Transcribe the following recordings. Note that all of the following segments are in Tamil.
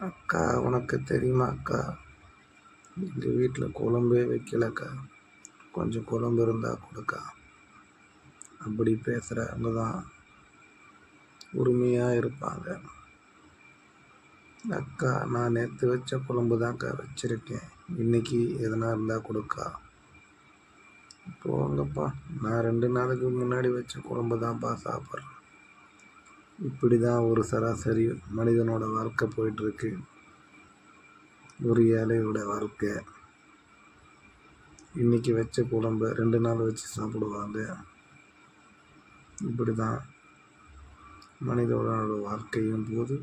அக்கா உனக்கு தெரியுமா அக்கா? எங்கள் வீட்டில் குழம்பே வைக்கலக்கா. கொஞ்சம் குழம்பு இருந்தால் கொடுக்கா. அப்படி பேசுகிறவங்க தான் உரிமையாக இருப்பாங்க. அக்கா நான் நேற்று வச்ச குழம்பு தான்க்கா வச்சுருக்கேன். இன்னைக்கு எதனா இருந்தால் கொடுக்கா. போங்கப்பா. நான் ரெண்டு நாளுக்கு முன்னாடி வச்ச குழம்பு தான்ப்பா சாப்பிட்றேன். இப்படி தான் ஒரு சராசரி மனிதனோட வாழ்க்கை போயிட்டுருக்கு. ஒரு ஏழையோட வாழ்க்கை. இன்றைக்கி வச்ச குழம்ப ரெண்டு நாள் வச்சு சாப்பிடுவாங்க. இப்படி தான் மனிதனோட வாழ்க்கையும் போது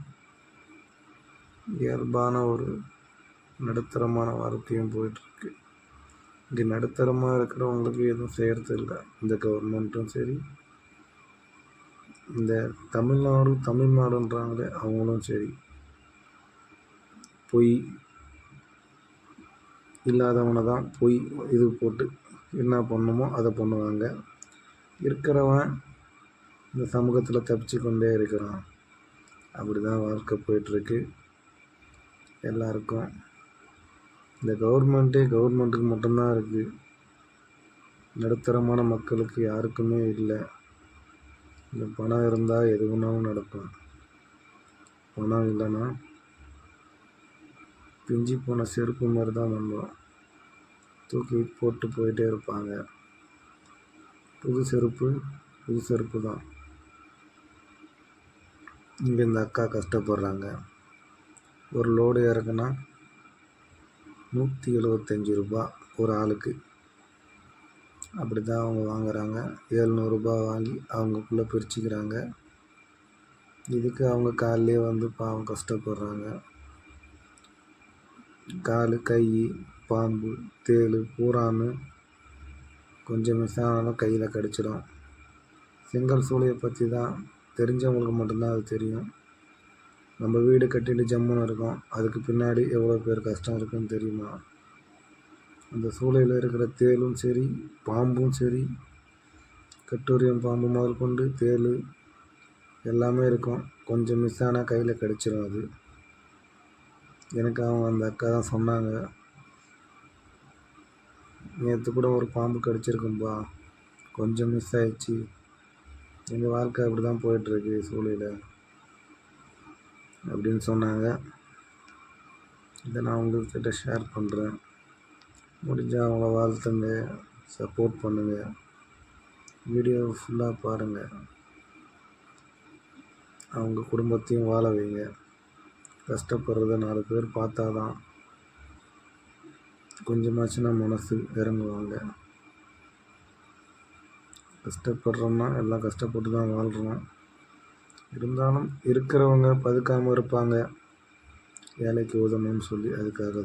இயல்பான ஒரு நடுத்தரமான வாழ்க்கையும் போயிட்டுருக்கு. இங்கே நடுத்தரமாக இருக்கிறவங்களுக்கு எதுவும் செய்கிறது இல்லை இந்த கவர்மெண்ட்டும் சரி இந்த தமிழ்நாடு தமிழ்நாடுன்றாங்களே அவங்களும் சரி. பொய் இல்லாதவனை தான் பொய் இது போட்டு என்ன பண்ணுமோ அதை பண்ணுவாங்க. இருக்கிறவன் இந்த சமூகத்தில் தப்பிச்சு கொண்டே இருக்கிறான். அப்படி தான் வாழ்க்கை போயிட்டுருக்கு. எல்லாருக்கும் இந்த கவர்மெண்ட்டே கவர்மெண்ட்டுக்கு மட்டும்தான் இருக்குது நடுத்தரமான மக்களுக்கு யாருக்குமே இல்லை. இந்த பணம் இருந்தால் எது வேணாலும் நடக்கும். பணம் இல்லைன்னா பிஞ்சு போன செருப்பு மாதிரி தான் வந்துடும் தூக்கி போட்டு போயிட்டே இருப்பாங்க. புது செருப்பு புது செருப்பு தான் இங்கே இந்த அக்கா கஷ்டப்படுறாங்க. ஒரு லோடு இறக்குனா நூற்றி எழுபத்தஞ்சி ரூபா ஒரு ஆளுக்கு. அப்படி தான் அவங்க வாங்குறாங்க. ஏழ்நூறுபா வாங்கி அவங்கக்குள்ளே பிரிச்சுக்கிறாங்க. இதுக்கு அவங்க காலிலே வந்து பாவம் கஷ்டப்படுறாங்க. கால் கை பாம்பு தேள் பூரான்னு கொஞ்சம் மிஸ் ஆனாலும் கையில் கடிச்சிடும். செங்கல் சூளையை பற்றி தான் தெரிஞ்சவங்களுக்கு மட்டும்தான் அது தெரியும். நம்ம வீடு கட்டிட்டு ஜம்முன்னு இருக்கோம். அதுக்கு பின்னாடி எவ்வளோ பேர் கஷ்டம் இருக்குன்னு தெரியுமா? அந்த சூளையில் இருக்கிற தேளும் சரி பாம்பும் சரி கட்டூரியம் பாம்பு முதல் கொண்டு தேள் எல்லாமே இருக்கும். கொஞ்சம் மிஸ் ஆனால் கையில் கிடச்சிரும் அது. எனக்கு அவங்க அந்த அக்கா தான் சொன்னாங்க. நேற்று கூட ஒரு பாம்பு கடிச்சிருக்கும்பா. கொஞ்சம் மிஸ் ஆயிடுச்சு. எங்கள் வாழ்க்கை அப்படி தான் போயிட்டுருக்கு சூழலில் அப்படின்னு சொன்னாங்க. இதை நான் உங்கள்கிட்ட ஷேர் பண்ணுறேன் முடிஞ்சால் அவங்கள வாழ்த்துங்க சப்போர்ட் பண்ணுங்கள் வீடியோ ஃபுல்லாக பாருங்கள் அவங்க குடும்பத்தையும் வாழ வைங்க. கஷ்டப்படுறத நாலு பேர் பார்த்தா தான் கொஞ்சமாச்சுன்னா மனசு இறங்குவாங்க. கஷ்டப்படுறோம்னா எல்லாம் கஷ்டப்பட்டு தான் வாழ்கிறோம் இருந்தாலும் இருக்கிறவங்க பதுக்காமல் இருப்பாங்க. வேலைக்கு உதவணும்னு சொல்லி அதுக்காக தான்